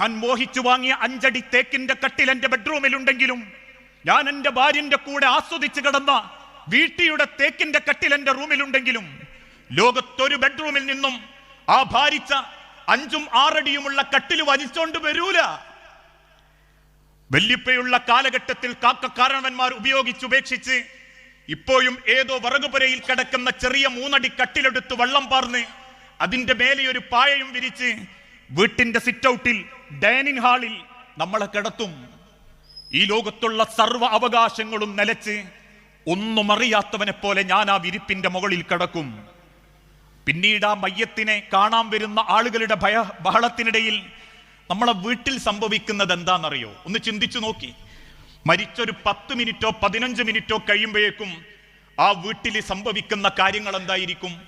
ഞാൻ മോഹിച്ചു വാങ്ങിയ അഞ്ചടി തേക്കിന്റെ കട്ടിൽ എന്റെ ബെഡ്റൂമിലുണ്ടെങ്കിലും ഞാൻ എന്റെ ഭാര്യന്റെ കൂടെ ആസ്വദിച്ചു കിടന്ന വീട്ടിയുടെ തേക്കിന്റെ കട്ടിൽ എന്റെ റൂമിലുണ്ടെങ്കിലും ലോകത്തൊരു ബെഡ്റൂമിൽ നിന്നും ആ ഭാരിച്ച അഞ്ചും ആറടിയുമുള്ള കട്ടിൽ വലിച്ചോണ്ട് വരൂല. വല്യപ്പയുള്ള കാലഘട്ടത്തിൽ കാക്ക കാക്കക്കാരണവന്മാർ ഉപയോഗിച്ചുപേക്ഷിച്ച് ഇപ്പോഴും ഏതോ വറകുപുരയിൽ കിടക്കുന്ന ചെറിയ മൂന്നടി കട്ടിലെടുത്ത് വള്ളം പാർന്ന് അതിന്റെ മേലെ ഒരു പായയും വിരിച്ച് വീട്ടിന്റെ സിറ്റൗട്ടിൽ ഡൈനിങ് ഹാളിൽ നമ്മളെ കിടത്തും. ഈ ലോകത്തുള്ള സർവ അവകാശങ്ങളും നിലച്ച് ഒന്നും അറിയാത്തവനെ പോലെ ഞാൻ ആ വിരിപ്പിന്റെ മുകളിൽ കിടക്കും. പിന്നീട് ആ മയ്യത്തിനെ കാണാൻ വരുന്ന ആളുകളുടെ ഭയ ബഹളത്തിനിടയിൽ നമ്മളെ വീട്ടിൽ സംഭവിക്കുന്നത് എന്താണെന്നറിയോ? ഒന്ന് ചിന്തിച്ചു നോക്കി. മരിച്ചൊരു പത്ത് മിനിറ്റോ പതിനഞ്ച് മിനിറ്റോ കഴിയുമ്പോഴേക്കും ആ വീട്ടിൽ സംഭവിക്കുന്ന കാര്യങ്ങൾ എന്തായിരിക്കും?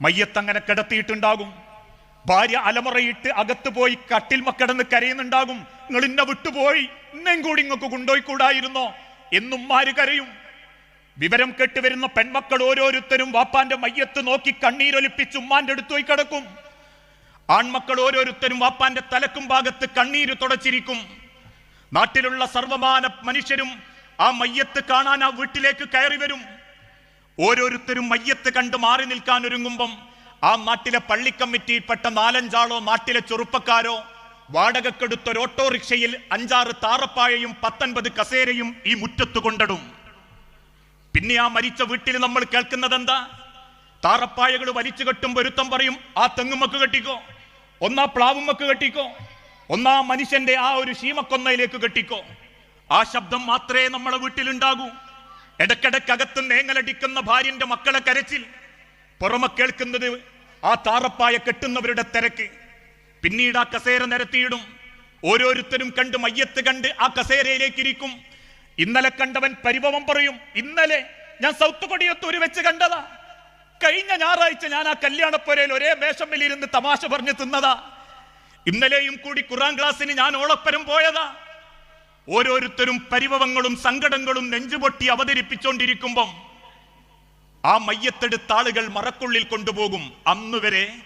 മയ്യത്തങ്ങനെ കിടത്തിയിട്ടുണ്ടാകും. ഭാര്യ അലമുറയിട്ട് അകത്ത് പോയി കട്ടിൽ മക്കടന്ന് കരയുന്നുണ്ടാകും. നിങ്ങൾ ഇന്നെ വിട്ടുപോയി. ഇന്നേം കൂടി ഇങ്ങക്ക് കൊണ്ടുപോയിക്കൂടായിരുന്നോ എന്നും മാര് കരയും. വിവരം കെട്ടുവരുന്ന പെൺമക്കൾ ഓരോരുത്തരും വാപ്പാന്റെ മയ്യത്ത് നോക്കി കണ്ണീരൊലിപ്പിച്ച് ഉമ്മാന്റെ അടുത്ത് പോയി കിടക്കും. ആൺമക്കൾ ഓരോരുത്തരും വാപ്പാന്റെ തലക്കും ഭാഗത്ത് കണ്ണീര് തുടച്ചിരിക്കും. നാട്ടിലുള്ള സർവമാന മനുഷ്യരും ആ മയ്യത്ത് കാണാൻ ആ വീട്ടിലേക്ക് കയറി വരും. ഓരോരുത്തരും മയ്യത്ത് കണ്ട് മാറി നിൽക്കാൻ ഒരുങ്ങുമ്പം ആ നാട്ടിലെ പള്ളി കമ്മിറ്റിയിൽപ്പെട്ട നാലഞ്ചാളോ നാട്ടിലെ ചെറുപ്പക്കാരോ വാടകക്കെടുത്തൊരു ഓട്ടോറിക്ഷയിൽ അഞ്ചാറ് താറപ്പായയും പത്തൊൻപത് കസേരയും ഈ മുറ്റത്ത് കൊണ്ടിടും. പിന്നെ ആ മരിച്ച വീട്ടിൽ നമ്മൾ കേൾക്കുന്നത് എന്താ താറപ്പായകൾ വലിച്ചു കെട്ടും പൊരുത്തം പറയും ആ തെങ്ങുമക്ക് കെട്ടിക്കോ ഒന്നാ പ്ലാവുമക്ക് കെട്ടിക്കോ ഒന്നാ മനുഷ്യന്റെ ആ ഒരു ശീമക്കൊന്നയിലേക്ക് കെട്ടിക്കോ. ആ ശബ്ദം മാത്രമേ നമ്മളെ വീട്ടിലുണ്ടാകൂ. ഇടക്കിടക്കകത്ത് നേങ്ങലടിക്കുന്ന ഭാര്യന്റെ മക്കളെ കരച്ചിൽ. പുറമെ കേൾക്കുന്നത് ആ താറപ്പായ കെട്ടുന്നവരുടെ തിരക്ക്. പിന്നീട് ആ കസേര നിരത്തിയിടും. ഓരോരുത്തരും കണ്ട് മയ്യത്ത് കണ്ട് ആ കസേരയിലേക്ക് ഇരിക്കും ഇന്നലെ കണ്ടവൻ പരിഭവം പറയും ഇന്നലെ ഞാൻ സൗത്ത് കൊടിയത്തൂര് വെച്ച് കണ്ടതാ. കഴിഞ്ഞ ഞായറാഴ്ച ഞാൻ ആ കല്യാണപ്പുരയിൽ ഒരേ മേശമ്മിലിരുന്ന് തമാശ പറഞ്ഞു തിന്നതാ. ഇന്നലെയും കൂടി ഖുറാൻ ക്ലാസ്സിന് ഞാൻ ഓളപ്പരം പോയതാ. ഓരോരുത്തരും പരിഭവങ്ങളും സങ്കടങ്ങളും നെഞ്ചുപൊട്ടി അവതരിപ്പിച്ചുകൊണ്ടിരിക്കുമ്പം ആ മയ്യത്തെടുത്ത ആളുകൾ മറക്കുള്ളിൽ കൊണ്ടുപോകും. അന്ന് വരെ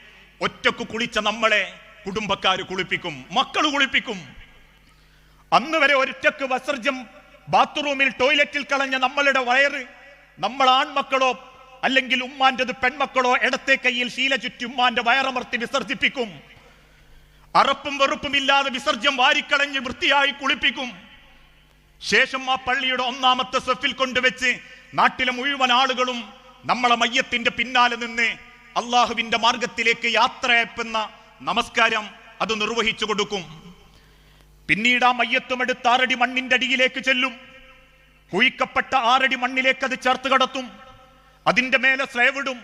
ഒറ്റയ്ക്ക് കുളിച്ച നമ്മളെ കുടുംബക്കാർ കുളിപ്പിക്കും മക്കൾ കുളിപ്പിക്കും. അന്ന് വരെ ഒറ്റയ്ക്ക് വസർജം ബാത്റൂമിൽ ടോയ്ലറ്റിൽ കളഞ്ഞ നമ്മളുടെ വയറ് നമ്മൾ ആൺമക്കളോ അല്ലെങ്കിൽ ഉമ്മാന്റെത് പെൺമക്കളോ ഇടത്തെ കയ്യിൽ ശീല ചുറ്റി ഉമ്മാന്റെ വയറമർത്തി വിസർജിപ്പിക്കും. അറപ്പും വെറുപ്പും ഇല്ലാതെ വിസർജ്യം വാരിക്കളഞ്ഞ് വൃത്തിയായി കുളിപ്പിക്കും. ശേഷം ആ പള്ളിയുടെ ഒന്നാമത്തെ സെഫിൽ കൊണ്ടുവച്ച് നാട്ടിലെ മുഴുവൻ ആളുകളും നമ്മളെ മയ്യത്തിന്റെ പിന്നാലെ നിന്ന് അള്ളാഹുവിന്റെ മാർഗത്തിലേക്ക് യാത്രയപ്പെന്ന നമസ്കാരം അത് നിർവഹിച്ചു കൊടുക്കും. പിന്നീട് ആ മയ്യത്തും എടുത്ത് ആറടി മണ്ണിന്റെ അടിയിലേക്ക് ചെല്ലും. കുഴിക്കപ്പെട്ട ആറടി മണ്ണിലേക്ക് അത് ചേർത്ത് കടത്തും. അതിന്റെ മേലെ സ്ലേവിടും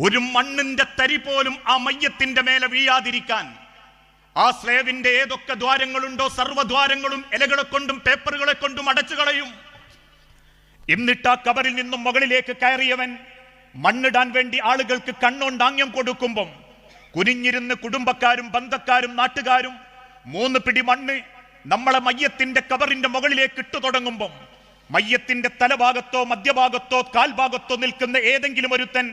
ഒരു മണ്ണിന്റെ തരി പോലും ആ മയ്യത്തിന്റെ മേലെ വീഴാതിരിക്കാൻ. ആ സ്ലേവിന്റെ ഏതൊക്കെ ദ്വാരങ്ങളുണ്ടോ സർവദ്വാരങ്ങളും ഇലകളെ കൊണ്ടും പേപ്പറുകളെ കൊണ്ടും അടച്ചു കളയും. എന്നിട്ട് ആ കബറിൽ നിന്നും മുകളിലേക്ക് കയറിയവൻ മണ്ണിടാൻ വേണ്ടി ആളുകൾക്ക് കണ്ണോണ്ടാങ്ങ്യം കൊടുക്കുമ്പം കുനിഞ്ഞിരുന്ന് കുടുംബക്കാരും ബന്ധക്കാരും നാട്ടുകാരും മൂന്ന് പിടി മണ്ണ് നമ്മളെ മയ്യത്തിന്റെ കബറിന്റെ മുകളിലേക്ക് ഇട്ടു തുടങ്ങുമ്പം മയ്യത്തിന്റെ തലഭാഗത്തോ മധ്യഭാഗത്തോ കാൽഭാഗത്തോ നിൽക്കുന്ന ഏതെങ്കിലും ഒരുത്തൻ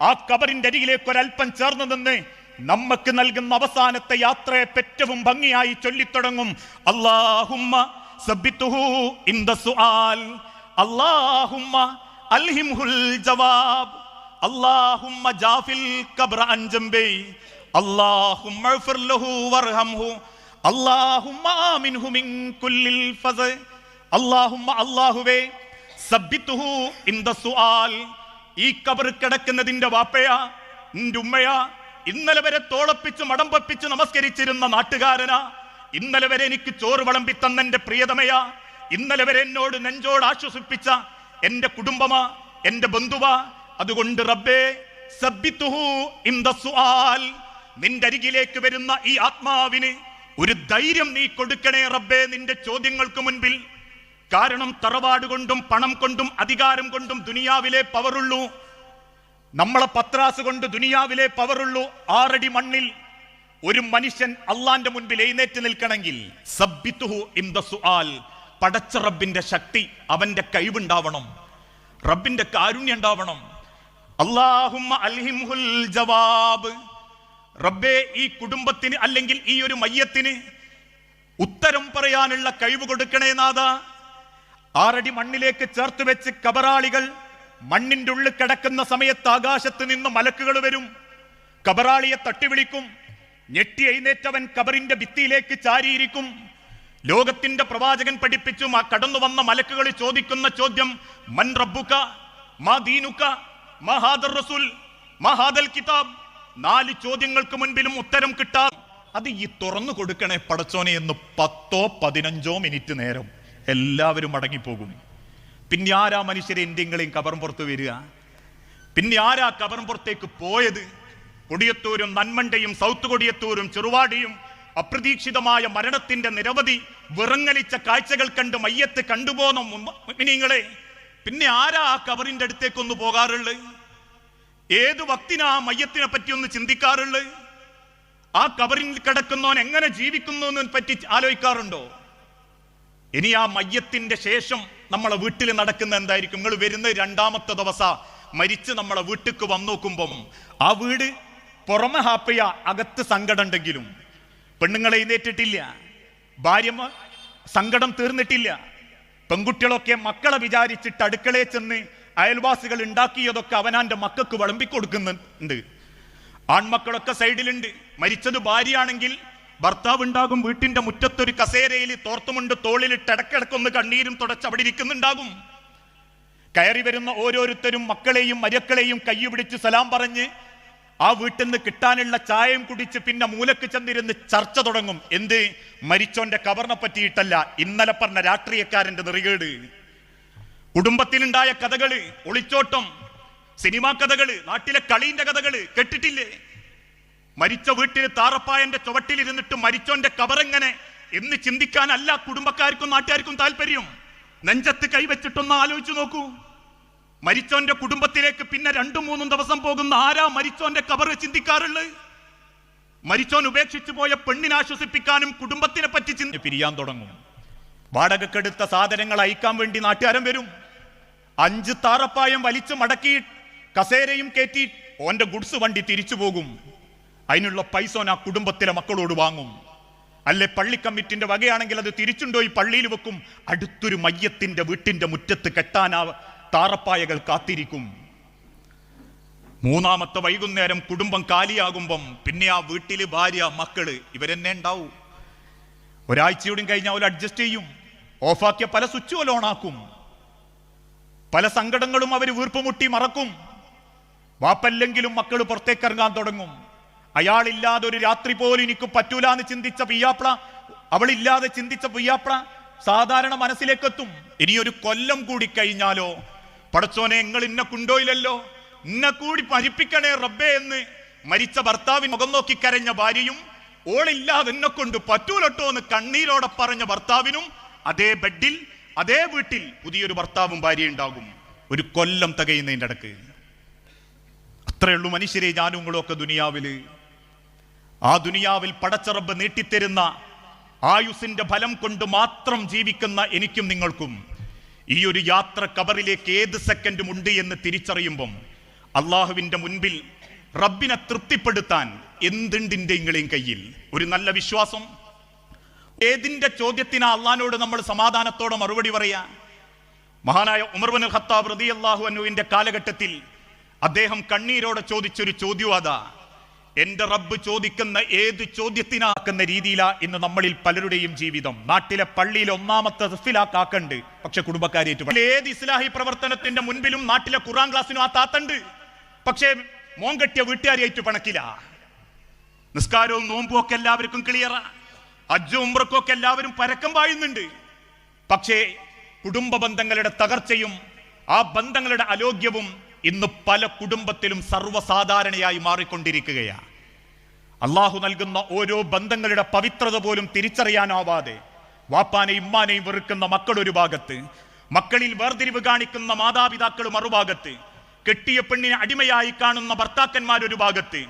ആ കബറിന്റെ അരികിലേക്ക് ഒരൽപ്പം ചേർന്ന് നിന്ന് നമുക്ക് നൽകുന്ന അവസാനത്തെ യാത്രയെ പെറ്റവും ഭംഗിയായി ചൊല്ലിത്തുടങ്ങും. അല്ലാഹുമ്മ സബിത്തുഹു ഇൻ ദ സുആൽ. അല്ലാഹുമ്മ അൽഹിംഹുൽ ജവാബ്. ജാഫിൽ കബ്ര വർഹംഹു. ആമിൻഹു മിൻ ഫസ്. സുആൽ. ഈ കിടക്കുന്നതിന്റെ വാപ്പയാ നിന്റെ ഉമ്മയാ. ഇന്നലെ വരെ തോളപ്പിച്ച് മടമ്പപ്പിച്ച് നമസ്കരിച്ചിരുന്ന നാട്ടുകാരനാ. ഇന്നലെ വരെ എനിക്ക് ചോറ് വിളമ്പി തന്ന പ്രിയതമയാ. ഇന്നലെ വരെ എന്നോട് നെഞ്ചോട് ആശ്വസിപ്പിച്ച എന്റെ കുടുംബമാ എന്റെ ബന്ധുവാ അതുകൊണ്ട് റബ്ബേ നിന്റെ അരികിലേക്ക് വരുന്ന ഈ ആത്മാവിന് ഒരു ധൈര്യം നീ കൊടുക്കണേ റബ്ബേ നിന്റെ ചോദ്യങ്ങൾക്ക് മുൻപിൽ. കാരണം തറവാട് കൊണ്ടും പണം കൊണ്ടും അധികാരം കൊണ്ടും ദുനിയാവിലെ പവറുള്ളൂ. നമ്മളെ പത്രാസ് കൊണ്ട് ദുനിയാവിലെ പവറുള്ളൂ. ആറടി മണ്ണിൽ ഒരു മനുഷ്യൻ അള്ളാന്റെ മുൻപിൽ എഴുന്നേറ്റ് നിൽക്കണമെങ്കിൽ പടച്ച റബ്ബിന്റെ ശക്തി അവന്റെ കഴിവുണ്ടാവണം. റബ്ബിന്റെ കാരുണ്യം ഉണ്ടാവണം. അല്ലാഹുമ്മ അൽഹിംഹുൽ ജവാബ്. റബ്ബേ ഈ കുടുംബത്തിന് അല്ലെങ്കിൽ ഈ ഒരു മയ്യത്തിന് ഉത്തരം പറയാനുള്ള കഴിവ് കൊടുക്കണേ നാഥ. ആറടി മണ്ണിലേക്ക് ചേർത്ത് വെച്ച് കബറാളികൾ മണ്ണിന്റെ ഉള്ളിൽ കിടക്കുന്ന സമയത്ത് ആകാശത്ത് നിന്ന് മലക്കുകൾ വരും. കബറാളിയെ തട്ടിവിളിക്കും. ഞെട്ടി എഴുന്നേറ്റവൻ കബറിന്റെ ഭിത്തിയിലേക്ക് ചാരിയിരിക്കും. ലോകത്തിന്റെ പ്രവാചകൻ പഠിപ്പിച്ചു കടന്നു വന്ന മലക്കുകൾ ചോദിക്കുന്ന ചോദ്യം മൻ റബ്ബുക? മാ ദീനുക? മാ ഹാദർ റസൂൽ? മാ ഹാദൽ കിതാബ്? നാല് ചോദ്യങ്ങൾക്ക് മുൻപിലും ഉത്തരം കിട്ടാ അത് ഈ തുറന്നു കൊടുക്കണേ പടച്ചോനെ എന്ന് പത്തോ പതിനഞ്ചോ മിനിറ്റ് നേരം എല്ലാവരും മടങ്ങിപ്പോകും. പിന്നെ ആരാ മനുഷ്യരെ എന്തെങ്കിലും കബറും പുറത്ത് വരിക? പിന്നെ ആരാ കബറും പുറത്തേക്ക് പോയത്? കൊടിയത്തൂരും നന്മണ്ടയും സൗത്ത് കൊടിയത്തൂരും ചെറുവാടിയും അപ്രതീക്ഷിതമായ മരണത്തിന്റെ നിരവധി വിറങ്ങലിച്ച കാഴ്ചകൾ കണ്ട് മയ്യത്ത് കണ്ടുപോന്ന മുമിനീങ്ങളെ പിന്നെ ആരാ ആ കബറിന്റെ അടുത്തേക്കൊന്ന് പോകാറുള്ളത് ഏത് വക്തിനാ ആ മയ്യത്തിനെ പറ്റി ഒന്ന് ചിന്തിക്കാറുള്ളത് ആ കബറിൽ കിടക്കുന്നവൻ എങ്ങനെ ജീവിക്കുന്നു പറ്റി ആലോചിക്കാറുണ്ടോ? ഇനി ആ മയ്യത്തിന്റെ ശേഷം നമ്മളെ വീട്ടിൽ നടക്കുന്ന എന്തായിരിക്കും? നിങ്ങൾ വരുന്ന രണ്ടാമത്തെ ദിവസം മരിച്ച് നമ്മളെ വീട്ടിക്ക് വന്നു നോക്കുമ്പം ആ വീട് പുറമെ ഹാപ്പിയ അകത്ത് സങ്കടം ഉണ്ടെങ്കിലും പെണ്ണുങ്ങളെ എഴുന്നേറ്റിട്ടില്ല. ഭാര്യ സങ്കടം തീർന്നിട്ടില്ല. പെൺകുട്ടികളൊക്കെ മക്കളെ വിചാരിച്ചിട്ട് അടുക്കളയിൽ ചെന്ന് അയൽവാസികൾ ഉണ്ടാക്കിയതൊക്കെ അവനാന്റെ മക്കൾക്ക് വിളമ്പിക്കൊടുക്കുന്നുണ്ട്. ആൺമക്കളൊക്കെ സൈഡിലുണ്ട്. മരിച്ചത് ഭാര്യയാണെങ്കിൽ ഭർത്താവ് ഉണ്ടാകും വീട്ടിന്റെ മുറ്റത്തൊരു കസേരയിൽ തോർത്തുമുണ്ട് തോളിലിട്ട് ഇടക്കിടക്കൊന്ന് കണ്ണീരും തുടച്ച് അവിടെ ഇരിക്കുന്നുണ്ടാകും. കയറി വരുന്ന ഓരോരുത്തരും മക്കളെയും മരക്കളെയും കൈ പിടിച്ച് സലാം പറഞ്ഞ് ആ വീട്ടിൽ നിന്ന് കിട്ടാനുള്ള ചായയും കുടിച്ച് പിന്നെ മൂലക്ക് ചെന്നിരുന്ന് ചർച്ച തുടങ്ങും. എന്ത്? മരിച്ചോന്റെ കബറിനെ പറ്റിയിട്ടല്ല. ഇന്നലെ പറഞ്ഞ രാഷ്ട്രീയക്കാരന്റെ നെറികേട്. കുടുംബത്തിലുണ്ടായ കഥകൾ ഒളിച്ചോട്ടം സിനിമാ കഥകൾ നാട്ടിലെ കളീന്റെ കഥകൾ കേട്ടിട്ടില്ലേ? മരിച്ച വീട്ടിൽ താറപ്പായന്റെ ചുവട്ടിലിരുന്നിട്ട് മരിച്ചോന്റെ കബറെങ്ങനെ? എന്ന് ചിന്തിക്കാനല്ല കുടുംബക്കാർക്കും നാട്ടുകാർക്കും താല്പര്യം. നെഞ്ചത്ത് കൈവച്ചിട്ടൊന്ന് ആലോചിച്ചു നോക്കൂ. മരിച്ചോന്റെ കുടുംബത്തിലേക്ക് പിന്നെ രണ്ടും മൂന്നും ദിവസം പോകുന്ന ആരാ മരിച്ചോന്റെ കബറ് ചിന്തിക്കാറുള്ളത് മരിച്ചോൻ ഉപേക്ഷിച്ചു പോയ പെണ്ണിനെ ആശ്വസിപ്പിക്കാനും കുടുംബത്തിനെ പറ്റി ചിന്തി പിരിയാൻ തുടങ്ങും. വാടകക്കെടുത്ത സാധനങ്ങൾ അയക്കാൻ വേണ്ടി നാട്ടുകാരൻ വരും. അഞ്ച് താറപ്പായം വലിച്ചു മടക്കി കസേരയും കയറ്റി ഓന്റെ ഗുഡ്സ് വണ്ടി തിരിച്ചു പോകും. അതിനുള്ള പൈസ ആ കുടുംബത്തിലെ മക്കളോട് വാങ്ങും. അല്ലെ പള്ളി കമ്മിറ്റിന്റെ വകയാണെങ്കിൽ അത് തിരിച്ചുണ്ടോയി പള്ളിയിൽ വെക്കും? അടുത്തൊരു മയ്യത്തിന്റെ വീട്ടിന്റെ മുറ്റത്ത് കെട്ടാൻ ആ താറപ്പായകൾ കാത്തിരിക്കും. മൂന്നാമത്തെ വൈകുന്നേരം കുടുംബം കാലിയാകുമ്പം പിന്നെ ആ വീട്ടിൽ ഭാര്യ മക്കൾ ഇവരെന്നെ ഉണ്ടാവും. ഒരാഴ്ചയോടും കഴിഞ്ഞ് അവർ അഡ്ജസ്റ്റ് ചെയ്യും. ഓഫാക്കിയ പല സ്വിച്ചുകൾ ഓണാക്കും പല സങ്കടങ്ങളും അവർ വീർപ്പുമുട്ടി മറക്കും. വാപ്പല്ലെങ്കിലും മക്കൾ പുറത്തേക്ക് ഇറങ്ങാൻ തുടങ്ങും. അയാളില്ലാതെ ഒരു രാത്രി പോലും എനിക്ക് പറ്റൂല എന്ന് ചിന്തിച്ച പിയ്യാപ്ല അവളില്ലാതെ ചിന്തിച്ച പിയ്യാപ്ല സാധാരണ മനസ്സിലേക്കെത്തും. ഇനിയൊരു കൊല്ലം കൂടി കഴിഞ്ഞാലോ പടച്ചോനെ നിങ്ങൾ ഇന്ന കൊണ്ടോയില്ലല്ലോ. ഇന്ന കൂടി പരിപ്പിക്കണേ റബ്ബേ എന്ന് മരിച്ച ഭർത്താവിന് മുഖം നോക്കി കരഞ്ഞ ഭാര്യയും ഓളില്ലാതെ എന്നെ കൊണ്ട് പറ്റൂലട്ടോ എന്ന് കണ്ണീരോടെ പറഞ്ഞ ഭർത്താവിനും അതേ ബെഡിൽ അതേ വീട്ടിൽ പുതിയൊരു ഭർത്താവും ഭാര്യ ഉണ്ടാകും. ഒരു കൊല്ലം തികയുന്നതിന്റെ ഇടയ്ക്ക്. അത്രയുള്ളൂ മനുഷ്യരെ ഒക്കെ ദുനിയാവിൽ. ആ ദുനിയാവിൽ പടച്ചറബ് നീട്ടിത്തരുന്ന ആയുസിന്റെ ഫലം കൊണ്ട് മാത്രം ജീവിക്കുന്ന എനിക്കും നിങ്ങൾക്കും. ഈ ഒരു യാത്ര കബറിലേക്ക് ഏത് സെക്കൻഡും ഉണ്ട് എന്ന് തിരിച്ചറിയുമ്പം അള്ളാഹുവിന്റെ മുൻപിൽ റബ്ബിനെ തൃപ്തിപ്പെടുത്താൻ എന്തുണ്ടിന്റെയും കയ്യിൽ? ഒരു നല്ല വിശ്വാസം? ഏതിന്റെ ചോദ്യത്തിന് അള്ളഹാനോട് നമ്മൾ സമാധാനത്തോടെ മറുപടി പറയാ? മഹാനായ ഉമർബൻ ഖത്താബ് റതി അള്ളാഹു അനുവിന്റെ കാലഘട്ടത്തിൽ അദ്ദേഹം കണ്ണീരോടെ ചോദിച്ചൊരു ചോദ്യം അതാ. എന്റെ റബ്ബ് ചോദിക്കുന്ന ഏത് ചോദ്യത്തിനാക്കുന്ന രീതിയിലാ ഇന്ന് നമ്മളിൽ പലരുടെയും ജീവിതം. നാട്ടിലെ പള്ളിയിൽ ഒന്നാമത്തെ തഫിലാക്കാക്കണ്ട് പക്ഷെ കുടുംബക്കാരേറ്റ് ഏത് ഇസ്ലാഹി പ്രവർത്തനത്തിന്റെ മുൻപിലും നാട്ടിലെ ഖുറാൻ ക്ലാസ്സിനും ആ താത്തണ്ട്. പക്ഷേ മോൻ കെട്ടിയ വീട്ടുകാരിയായിട്ട് പണക്കില്ല നിസ്കാരവും നോമ്പും ഒക്കെ എല്ലാവർക്കും ക്ലിയറാ. അജ്ജും ഉമ്രക്കും ഒക്കെ എല്ലാവരും പരക്കം പായുന്നുണ്ട്. പക്ഷേ കുടുംബ ബന്ധങ്ങളുടെ തകർച്ചയും ആ ബന്ധങ്ങളുടെ അലോഗ്യവും ഇന്ന് പല കുടുംബത്തിലും സർവസാധാരണയായി മാറിക്കൊണ്ടിരിക്കുകയാണ്. അള്ളാഹു നൽകുന്ന ഓരോ ബന്ധങ്ങളുടെ പവിത്രത പോലും തിരിച്ചറിയാനാവാതെ വാപ്പാനെയും ഉമ്മാനെയും വെറുക്കുന്ന മക്കൾ ഒരു ഭാഗത്ത് മക്കളിൽ വേർതിരിവ് കാണിക്കുന്ന മാതാപിതാക്കൾ മറുഭാഗത്ത് കെട്ടിയ പെണ്ണിനെ അടിമയായി കാണുന്ന ഭർത്താക്കന്മാർ ഒരു ഭാഗത്ത്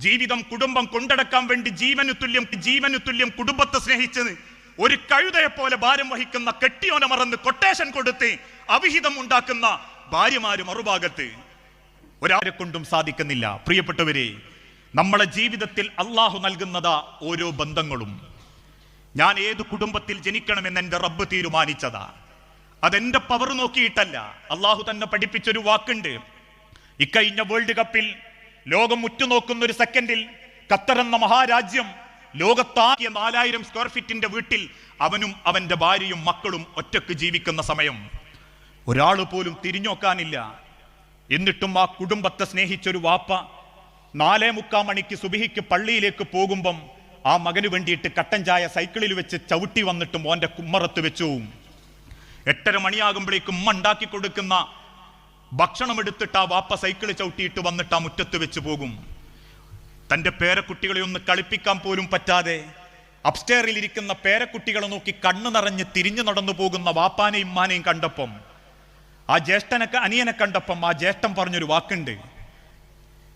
ജീവിതം കുടുംബം കൊണ്ടടക്കാൻ വേണ്ടി ജീവനു തുല്യം ജീവനു തുല്യം കുടുംബത്തെ സ്നേഹിച്ചത് ഒരു കഴുതയെ പോലെ ഭാരം വഹിക്കുന്ന കെട്ടിയോനെ മറന്ന് കൊട്ടേഷൻ കൊടുത്ത് അവിഹിതം ഉണ്ടാക്കുന്ന ഭാര്യമാര് മറുഭാഗത്ത് ഒരാളെ കൊണ്ടും സാധിക്കുന്നില്ല. പ്രിയപ്പെട്ടവരെ നമ്മളെ ജീവിതത്തിൽ അള്ളാഹു നൽകുന്നതാ ഓരോ ബന്ധങ്ങളും. ഞാൻ ഏത് കുടുംബത്തിൽ ജനിക്കണമെന്ന് എന്റെ റബ്ബ് തീരുമാനിച്ചതാ. അതെന്റെ പവർ നോക്കിയിട്ടല്ല. അള്ളാഹു തന്നെ പഠിപ്പിച്ചൊരു വാക്കുണ്ട്. ഇക്കഴിഞ്ഞ വേൾഡ് കപ്പിൽ ലോകം ഉറ്റുനോക്കുന്ന ഒരു സെക്കൻഡിൽ ഖത്തർ എന്ന മഹാരാജ്യം ലോകത്താക്കിയ നാലായിരം സ്ക്വയർ ഫീറ്റിന്റെ വീട്ടിൽ അവനും അവന്റെ ഭാര്യയും മക്കളും ഒറ്റയ്ക്ക് ജീവിക്കുന്ന സമയം. ഒരാൾ പോലും തിരിഞ്ഞോക്കാനില്ല. എന്നിട്ടും ആ കുടുംബത്തെ സ്നേഹിച്ചൊരു വാപ്പ നാലേ മുക്കാൽ മണിക്ക് സുബിഹിക്ക് പള്ളിയിലേക്ക് പോകുമ്പം ആ മകന് വേണ്ടിയിട്ട് കട്ടൻ ചായ സൈക്കിളിൽ വെച്ച് ചവിട്ടി വന്നിട്ടും ഓന്റെ കുമ്മറത്ത് വെച്ചു. എട്ടര മണിയാകുമ്പോഴേക്കും ഉമ്മ ഉണ്ടാക്കി കൊടുക്കുന്ന ഭക്ഷണം എടുത്തിട്ട് ആ വാപ്പ സൈക്കിൾ ചവിട്ടിയിട്ട് വന്നിട്ട് ആ മുറ്റത്ത് വെച്ച് പോകും. തന്റെ പേരക്കുട്ടികളെ ഒന്ന് കളിപ്പിക്കാൻ പോലും പറ്റാതെ അപ്സ്റ്റേറിൽ ഇരിക്കുന്ന പേരക്കുട്ടികളെ നോക്കി കണ്ണു നിറഞ്ഞ് തിരിഞ്ഞു നടന്നു പോകുന്ന വാപ്പാനെയും ഉമ്മാനെയും കണ്ടപ്പം ആ ജ്യേഷ്ഠനൊക്കെ അനിയനെ കണ്ടപ്പം ആ ജ്യേഷ്ഠൻ പറഞ്ഞൊരു വാക്കുണ്ട്.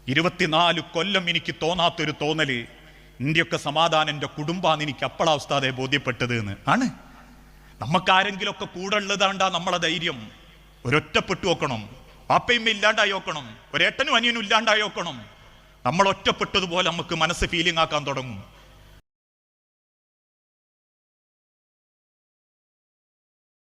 ഇരുപത്തിനാല് കൊല്ലം എനിക്ക് തോന്നാത്തൊരു തോന്നൽ ഇന്ത്യയൊക്കെ സമാധാനം എന്റെ കുടുംബാന്ന് എനിക്ക് അപ്പളാ ഉസ്താദെ ബോധ്യപ്പെട്ടത് എന്ന് ആണ്. നമുക്കാരെങ്കിലുമൊക്കെ കൂടെ ഉള്ളതാണ്ടാ നമ്മളെ ധൈര്യം. ഒരൊറ്റപ്പെട്ടു നോക്കണം. പാപ്പയും ഇല്ലാണ്ടായി നോക്കണം. ഒരേട്ടനും അനിയനും ഇല്ലാണ്ടായി നോക്കണം. നമ്മൾ ഒറ്റപ്പെട്ടതുപോലെ നമുക്ക് മനസ്സ് ഫീലിംഗ് ആക്കാൻ തുടങ്ങും.